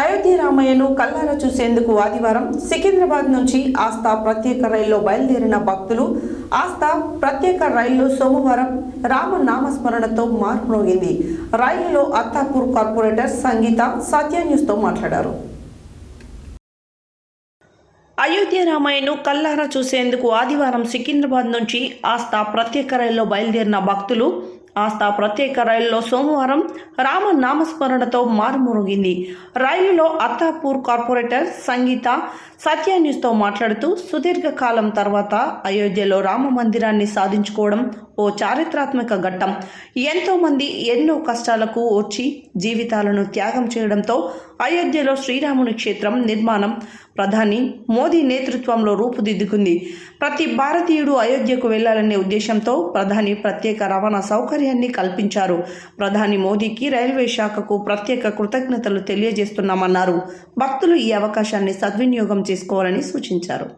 అయోధ్య రామయ్యను కల్లారా చూసేందుకు ఆదివారం సికింద్రాబాద్ నుంచి ఆస్థా ప్రత్యేక రైల్లో బయలుదేరిన భక్తులు ఆస్థా ప్రత్యేక రైల్లో సోమవారం రామ నామస్మరణతో మార్మోగింది రైలులో అత్తాపూర్ కార్పొరేటర్ సంగీత సత్య న్యూస్తో మాట్లాడారు. అయోధ్య రామాయణను కల్లారా చూసేందుకు ఆదివారం సికింద్రాబాద్ నుంచి ఆస్థా ప్రత్యేక రైల్లో బయలుదేరిన భక్తులు ఆస్థా ప్రత్యేక రైలులో సోమవారం రామ నామస్మరణతో మారుమోగింది రైలులో అత్తాపూర్ కార్పొరేటర్ సంగీత సత్య న్యూస్తో మాట్లాడుతూ సుదీర్ఘకాలం తర్వాత అయోధ్యలో రామ మందిరాన్ని సాధించుకోవడం ఓ చారిత్రాత్మక ఘట్టం. ఎంతోమంది ఎన్నో కష్టాలకు వచ్చి జీవితాలను త్యాగం చేయడంతో అయోధ్యలో శ్రీరాముని క్షేత్రం నిర్మాణం ప్రధాని మోదీ నేతృత్వంలో రూపుదిద్దుకుంది. ప్రతి భారతీయుడు అయోధ్యకు వెళ్ళాలనే ఉద్దేశంతో ప్రధాని ప్రత్యేక రవాణా సౌకర్యం సౌకర్యాన్ని కల్పించారు. ప్రధాని మోదీకి రైల్వే శాఖకు ప్రత్యేక కృతజ్ఞతలు తెలియజేస్తున్నామన్నారు. భక్తులు ఈ అవకాశాన్ని సద్వినియోగం చేసుకోవాలని సూచించారు.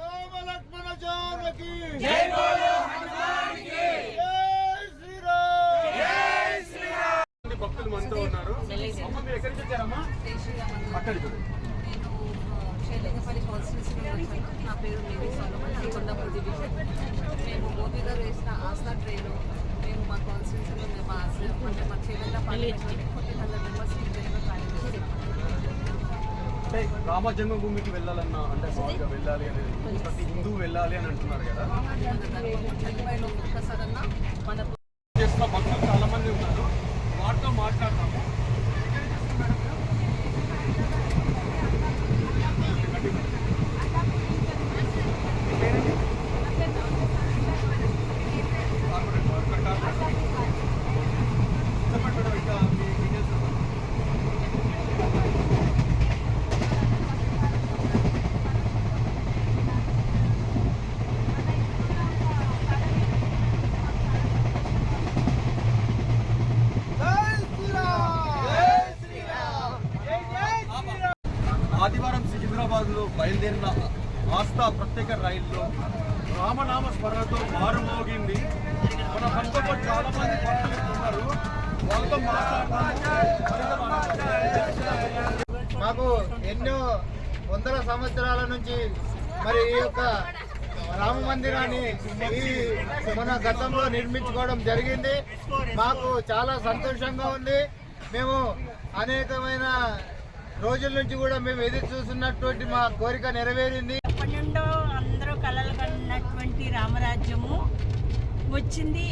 రామ లక్ష్మణ జానకి జై బోలో భక్తులు మనతో ఉన్నారు అమ్మ మీరు ఎక్కడి వచ్చారమ్మా అక్కడి నేను పేరు మేరీ సోలమన్ డివిజన్ మేము మోదీ గారు వేసిన ఆస్థా ట్రైన్ మేము మా కాన్స్టిట్యూన్సీలో మేము ఆశ అంటే మా శైలేంద్రపల్లి ఫోర్టీన్ హండ్రెడ్ మెంబర్స్కి ట్రైన్లో కార్యక్రమం రామ జన్మభూమికి వెళ్ళాలన్నా అంటే మామూలుగా వెళ్ళాలి అనేది ప్రతి హిందూ వెళ్ళాలి అని అంటున్నారు కదా. చనిపోయిన ఒక్కసారన్నా మన చేస్తున్న భక్తులు చాలా మంది ఉన్నారు. వారితో మాట్లాడతాము. ఆదివారం సికింద్రాబాద్లో బయలుదేరిన ఆస్థా ప్రత్యేక రైల్లో రామనామ స్మరణతో మారుమోగింది. మన పంటలో చాలా మంది ఉన్నారు. వాళ్ళతో మాట్లాడతాము మాకు ఎన్నో వందల సంవత్సరాల నుంచి మరి ఈ యొక్క రామ మందిరాన్ని ఈ మన గతంలో నిర్మించుకోవడం జరిగింది. మాకు చాలా సంతోషంగా ఉంది. మేము అనేకమైన రోజుల నుంచి కూడా మేము ఎదురు చూస్తున్నటువంటి మా కోరిక నెరవేరింది. ఎప్పటి నుండో అందరూ కలలు కన్నటువంటి రామరాజ్యము వచ్చింది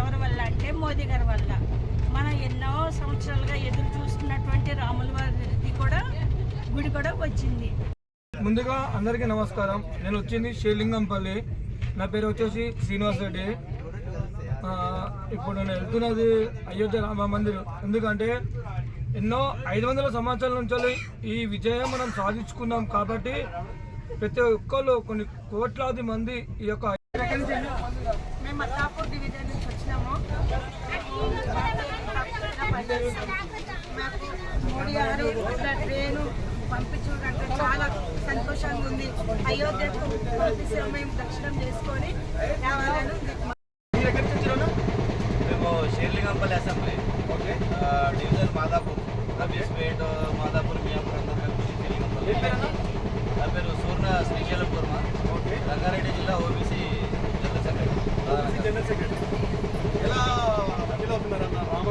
ఎవరి వల్ల అంటే మోదీ గారి వల్ల. మనం ఎన్నో సంవత్సరాలుగా ఎదురు చూస్తున్నటువంటి రాముల వారిది కూడా గుడి కూడా వచ్చింది. ముందుగా అందరికీ నమస్కారం. నేను వచ్చింది శ్రీలింగంపల్లి నా పేరు వచ్చేసి శ్రీనివాస్ రెడ్డి. ఇప్పుడు నేను వెళ్తున్నది అయోధ్య రామ మందిరం. ఎందుకంటే ఎన్నో ఐదు వందల సంవత్సరాల నుంచి ఈ విజయం మనం సాధించుకున్నాం కాబట్టి ప్రతి ఒక్కళ్ళు కొన్ని కోట్లాది మంది ఈ యొక్క మేము మత్తాపూర్ డివిజన్ నుంచి వచ్చినాము. మాకు మోడీ గారు ఇట్లా ట్రైను పంపించుకుంటే చాలా సంతోషంగా ఉంది. అయోధ్యకు పంపిస్తే మేము దర్శనం చేసుకొని రావాలని శ్రీశైలం కుర్మ ఓకే రంగారెడ్డి జిల్లా OBC general secretary general secretary ఎలా ఫీల్ అవుతున్నారన్న రామ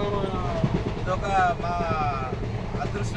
ఇదొక మా అదృష్టం